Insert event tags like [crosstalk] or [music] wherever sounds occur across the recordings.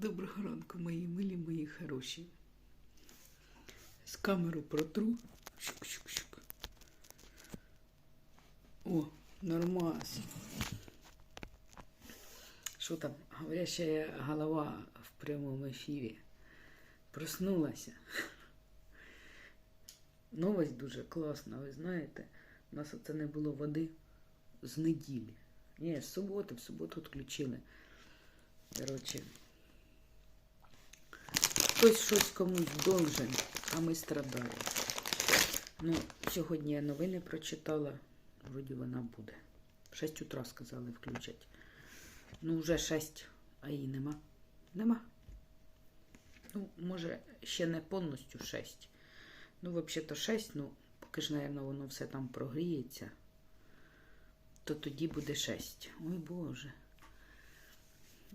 Доброго ранку, мої милі, мої хороші. З камеру протру. Шук-шук-шук. О, нормас. Що там? Говорящая голова в прямому ефірі. Проснулася. Новость дуже класна, ви знаєте. У нас оце не було води з неділі. Ні, з суботи, в суботу відключили. Коротше, хтось щось комусь должен, а ми страдаємо. Ну, сьогодні я новини прочитала. Вроді вона буде. В 6 утра сказали включать. Ну, вже 6, а її нема. Нема. Ну, може, ще не повністю 6. Ну, взагалі-то 6, ну, поки ж, мабуть, воно все там прогріється, то тоді буде 6. Ой Боже.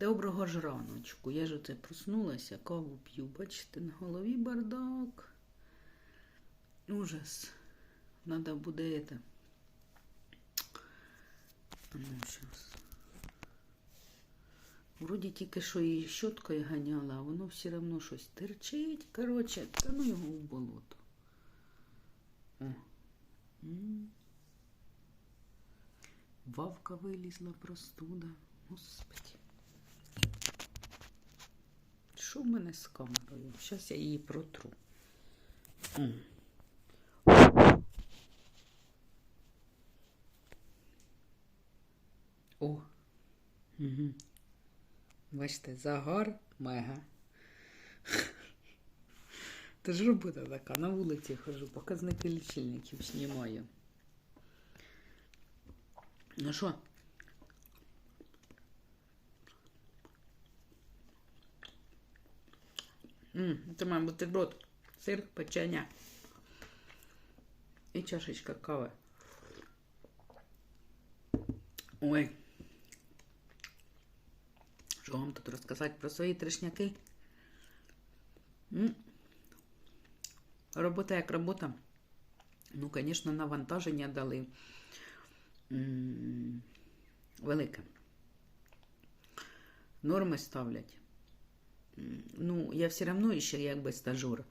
Доброго ж раночку. Я ж оце проснулася, каву п'ю. Бачите, на голові бардак. Ужас. Надо буде это. Ну, сейчас. Вроді тільки що її щоткою ганяла, а воно все одно щось терчить. Коротше, та ну його в болото. О. Вавка вилізла простуда. Господи. Що в мене з камерою? Зараз я її протру. О. Угу. Бачите, загар мега. Це ж робота така. На вулиці хожу, показники лічильників знімаю. Ну що? М, Це має бутерброд, сир, печення і чашечка кави. Ой. Що вам тут розказати про свої трешняки? М? Робота як робота. Ну, звісно, навантаження дали велике. Норми ставлять. Ну, я все одно ще якби стажер.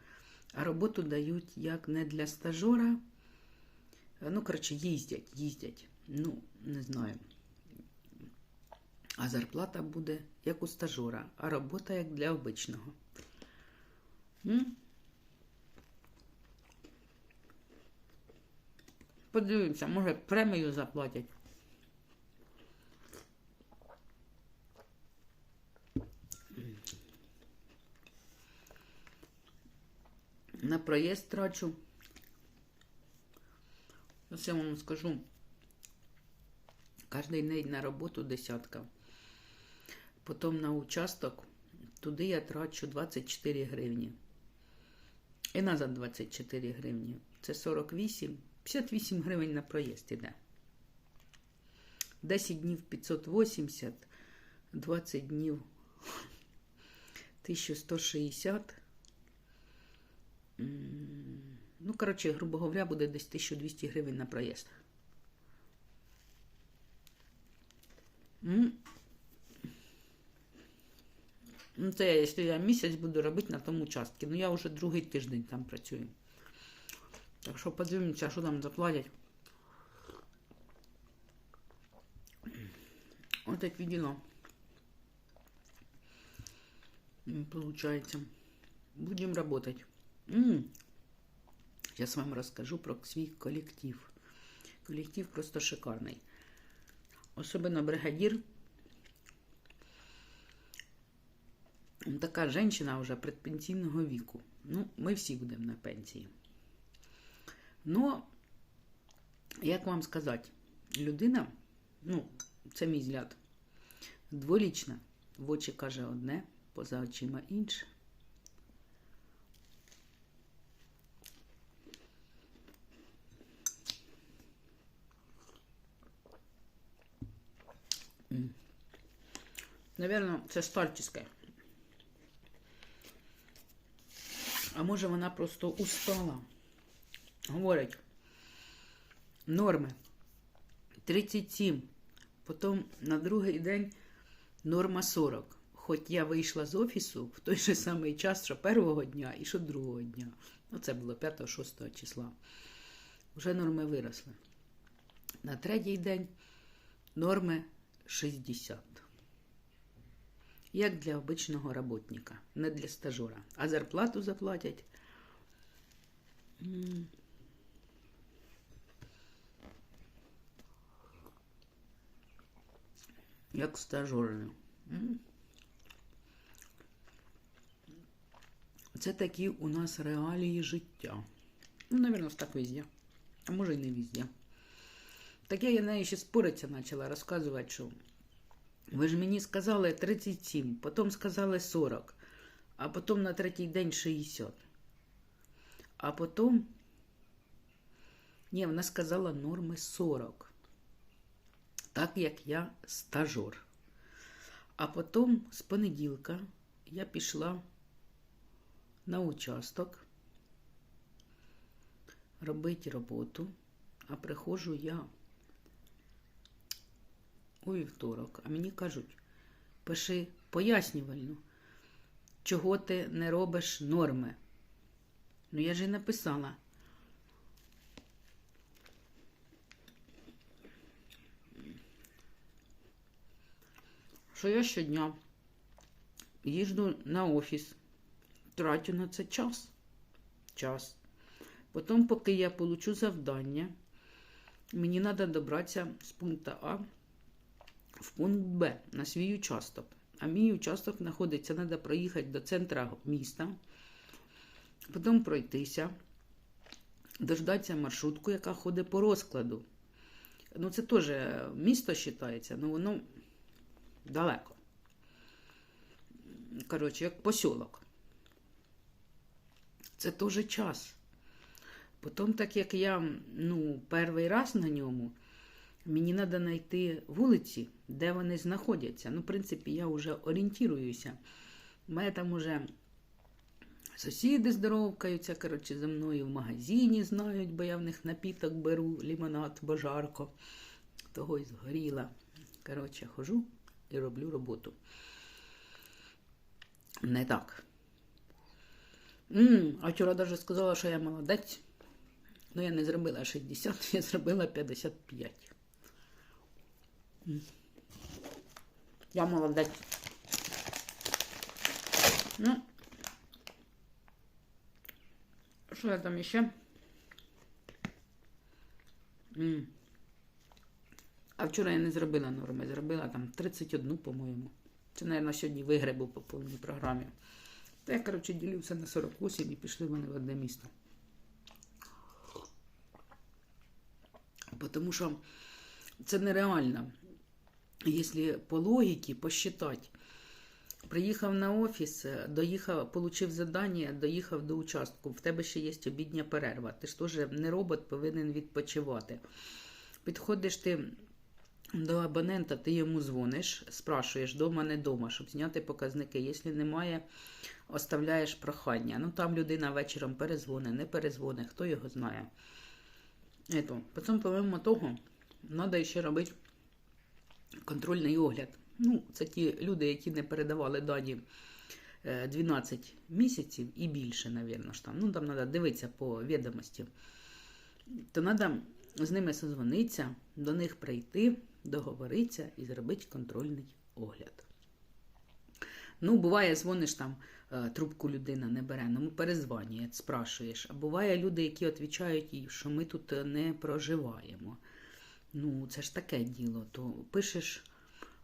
А роботу дають як не для стажера. Ну, коротше, їздять, їздять. Ну, не знаю. А зарплата буде як у стажера, а робота як для обичного. М? Подивимося, може премію заплатять. На проїзд трачу. Ось я вам скажу. Кожний день на роботу десятка. Потім на участок. Туди я трачу 24 гривні. І назад 24 гривні. Це 48. 58 гривень на проїзд іде. 10 днів 580, 20 днів 1160. Ну, коротше, грубо говоря, буде десь 1200 гривень на проїзд. Ну, це я, якщо я місяць буду робити на тому участку. Ну, я вже другий тиждень там працюю. Так що подивимося, що там заплатять. Ось такі діла. М, Получается. Будем М. Вам расскажу про свій колектив. Колектив просто шикарний. Особенно бригадир. Он Така жінка вже предпенсійного віку. Ну, ми всі будемо на пенсії. Ну, як вам сказати, людина, ну, це мій взгляд, дволічна, в очі каже одне, поза очима інше. М. Наверно, це старчеське. А може вона просто устала. Говорять, норми 37. Потім на другий день норма 40. хоч я вийшла з офісу в той же самий час, що першого дня і що другого дня. Ну, це було 5-6 числа. Вже норми виросли. На третій день норми 60. Як для обичного роботника, не для стажера. А зарплату заплатять. Як стажери. Це такі у нас реалії життя. Ну, навірно, так везде. А може, і не везде. Таке я нею ще спориться почала розказувати, що ви ж мені сказали 37, потім сказали 40, а потім на третій день 60. А потім. Ні, вона сказала норми 40. Так як я стажер. А потім з понеділка я пішла на участок робити роботу, а приходжу я у вівторок, а мені кажуть, пиши пояснювальну, чого ти не робиш норми. Ну я ж і написала. Що я щодня їжджу на офіс, трачу на це час. Час. Потім, поки я получу завдання, мені треба добратися з пункту А в пункт Б на свій участок. А мій участок знаходиться, треба проїхати до центра міста, потім пройтися, дождатися маршрутку, яка ходить по розкладу. Ну, це теж місто вважається, але воно далеко. Коротше, як посілок. Це теж час. Потім, так як я ну, перший раз на ньому, мені треба знайти вулиці, де вони знаходяться. Ну, в принципі, я вже орієнтуюся. У мене там вже сусіди здоровкаються, коротше, за мною в магазині знають, бо я в них напіток беру, лімонад, божарко. Того й згоріла. Коротше, хожу і роблю роботу. Не так. М, а вчора навіть сказала, що я молодець. Ну, я не зробила 60, [laughs] я зробила 55. Я молодець. Ну, що я там ще? А вчора я не зробила норми, зробила там 31, по-моєму. Це, мабуть, сьогодні вигребу по повній програмі. Та я, коротше, ділю все на 48 і пішли вони в одне місто. Тому що це нереально. Якщо по логіці посчитати, приїхав на офіс, доїхав, отримав завдання, доїхав до участку, в тебе ще є обідня перерва. Ти ж теж не робот, повинен відпочивати. Підходиш ти до абонента, ти йому дзвониш, спрашуєш, дома, не дома, щоб зняти показники. Якщо немає, оставляєш прохання. Ну там людина вечором перезвоне, не перезвоне, хто його знає. Ето. Потім, помимо того, треба ще робити контрольний огляд. Ну, це ті люди, які не передавали дані е, 12 місяців і більше, ж там. Ну, там треба дивитися по відомості. То треба з ними созвонитися, до них прийти, договоритися і зробити контрольний огляд. Ну, буває, дзвониш там, е, трубку людина не бере, ну перезванює, спрашуєш. А буває люди, які відповідають що ми тут е, не проживаємо. Ну, це ж таке діло. То пишеш.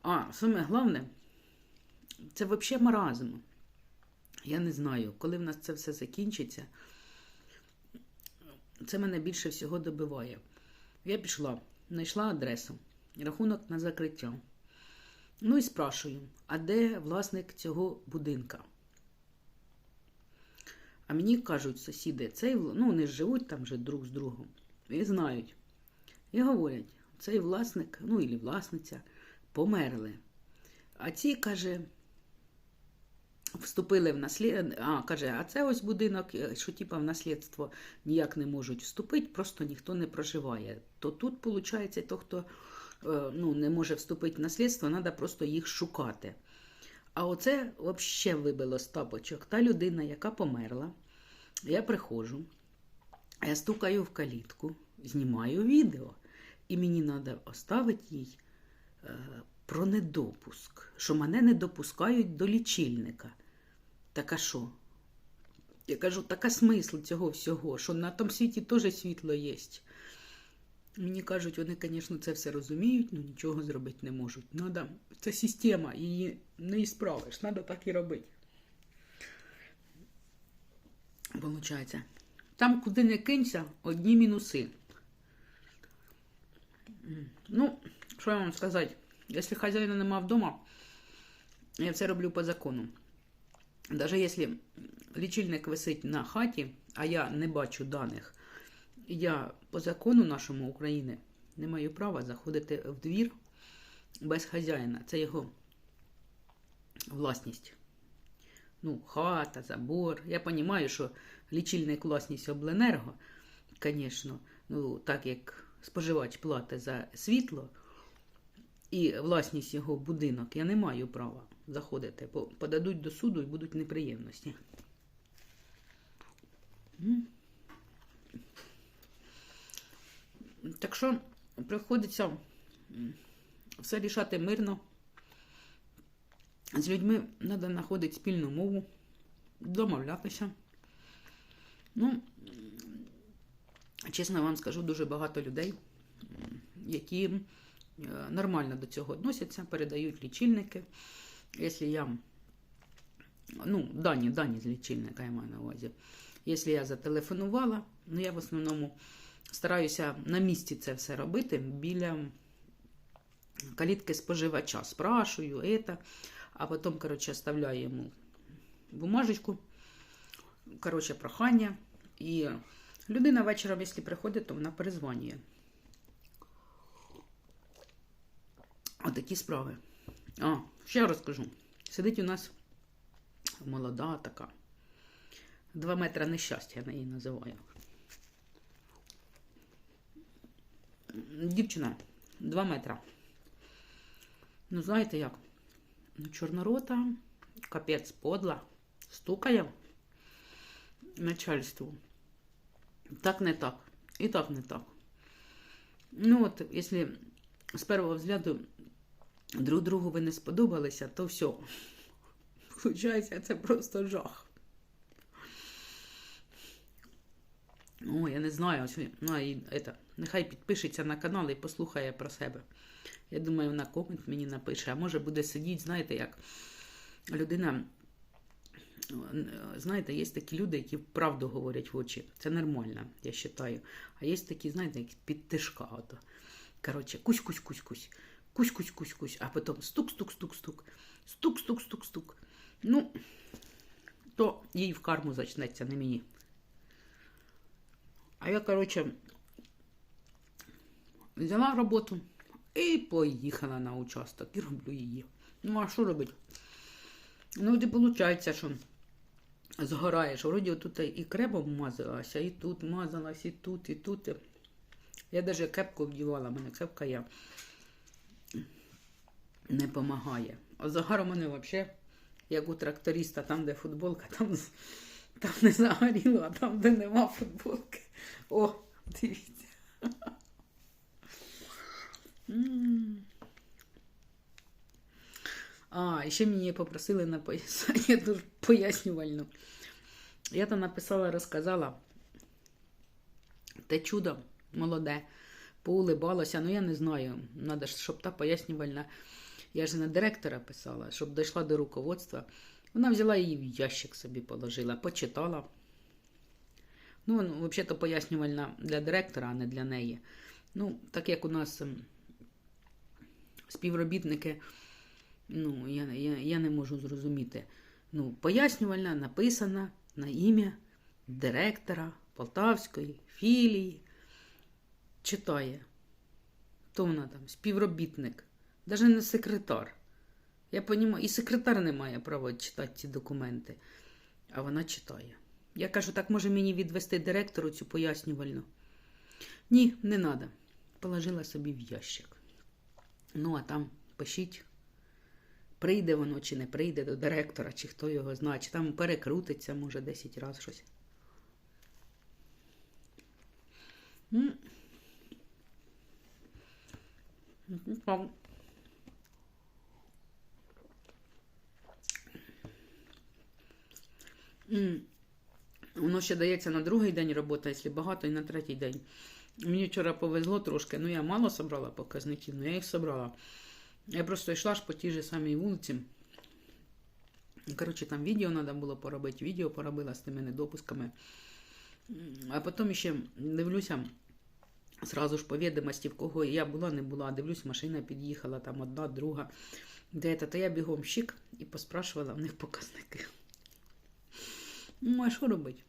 А, саме головне, це взагалі маразм. Я не знаю, коли в нас це все закінчиться. Це мене більше всього добиває. Я пішла, знайшла адресу, рахунок на закриття. Ну і спрашую, а де власник цього будинка? А мені кажуть сусіди, цей, ну вони живуть там вже друг з другом, і знають. І говорять, цей власник, ну і власниця, померли. А ці, каже, вступили в наслідство. А, каже, а це ось будинок, що типа в наслідство ніяк не можуть вступити, просто ніхто не проживає. То тут, виходить, то, хто ну, не може вступити в наслідство, треба просто їх шукати. А оце взагалі вибило з тапочок. Та людина, яка померла, я приходжу, я стукаю в калітку, знімаю відео, і мені треба оставити їй е, про недопуск, що мене не допускають до лічильника. Так а що? Я кажу, така смисл цього всього, що на тому світі теж світло є. Мені кажуть, вони, звісно, це все розуміють, але нічого зробити не можуть. Надо, це система, її не ісправиш, треба так і робити. Получається. Там, куди не кинься, одні мінуси. Ну, що я вам сказати? Якщо хазяїна нема вдома, я все роблю по закону. Даже якщо лічильник висить на хаті, а я не бачу даних, я по закону нашому України не маю права заходити в двір без хазяїна. Це його власність. Ну, хата, забор. Я розумію, що лічильник власність обленерго, звісно, ну, так як споживач платить за світло і власність його будинок, я не маю права заходити, бо подадуть до суду і будуть неприємності. Так що приходиться все рішати мирно. З людьми треба знаходити спільну мову, домовлятися. Ну, чесно вам скажу, дуже багато людей, які е, нормально до цього відносяться, передають лічильники. Якщо я, ну, дані, дані з лічильника я маю на увазі. Якщо я зателефонувала, ну я в основному стараюся на місці це все робити біля калітки споживача. Спрашую, это, а потім, коротше, оставляю йому бумажечку, коротше, прохання. І людина вечором, якщо приходить, то вона перезвонює. Отакі справи. А, ще розкажу. Сидить у нас молода така. Два метри нещастя, я її називаю. Дівчина, два метра. Ну, знаєте як? Чорнорота, капець подла, стукає начальству. Так не так. І так не так. Ну, от, якщо з першого взгляду друг другу ви не сподобалися, то все. Получається, це просто жах. О, я не знаю. Ну, і, это, нехай підпишеться на канал і послухає про себе. Я думаю, вона комент мені напише, а може буде сидіти, знаєте, як людина. Знаєте, є такі люди, які правду говорять в очі. Це нормально, я вважаю. А є такі, знаєте, як під тишка. Ото. Коротше, кусь-кусь-кусь-кусь, кусь-кусь-кусь-кусь, а потім стук-стук-стук-стук, стук-стук-стук-стук. Ну, то їй в карму зачнеться, не мені. А я, коротше, взяла роботу і поїхала на участок і роблю її. Ну, а що робити? Ну, і виходить, що згораєш. Вроді тут і кребом мазалася, і тут мазалась, і тут, і тут. Я навіть кепку вдівала, мене кепка я не допомагає. А загар у мене взагалі, як у тракториста, там, де футболка, там, там не загоріло, а там, де нема футболки. О, дивіться. А, і ще мені попросили на пояснення [laughs] дуже пояснювально. Я там написала, розказала те чудо молоде, поулибалася, ну я не знаю. Надо ж, щоб та пояснювальна. Я ж на директора писала, щоб дійшла до руководства. Вона взяла її в ящик собі положила, почитала. Ну, ну взагалі-то пояснювальна для директора, а не для неї. Ну, так як у нас ем, співробітники, ну, я, я, я не можу зрозуміти. Ну, пояснювальна написана на ім'я директора Полтавської філії. Читає. То вона там співробітник, навіть не секретар. Я понімаю, і секретар не має права читати ці документи, а вона читає. Я кажу, так може мені відвести директору цю пояснювальну? Ні, не треба. Положила собі в ящик. Ну, а там пишіть прийде воно чи не прийде до директора, чи хто його знає, чи там перекрутиться, може, 10 разів щось. Воно ще дається на другий день роботи, якщо багато, і на третій день. Мені вчора повезло трошки, ну я мало собрала показників, але я їх собрала. Я просто йшла ж по тій же самій вулиці. Коротше, там відео треба було поробити, відео поробила з тими недопусками. А потім ще дивлюся, зразу ж по відомості, в кого я була, не була. Дивлюсь, машина під'їхала, там одна, друга. Де це? Та я бігом щик і поспрашувала в них показники. Ну, а що робити?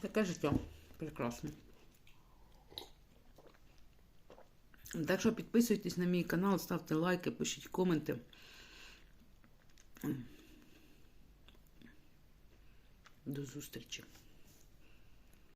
Таке життя. Прекрасно. Так що підписуйтесь на мій канал, ставте лайки, пишіть коменти. До зустрічі.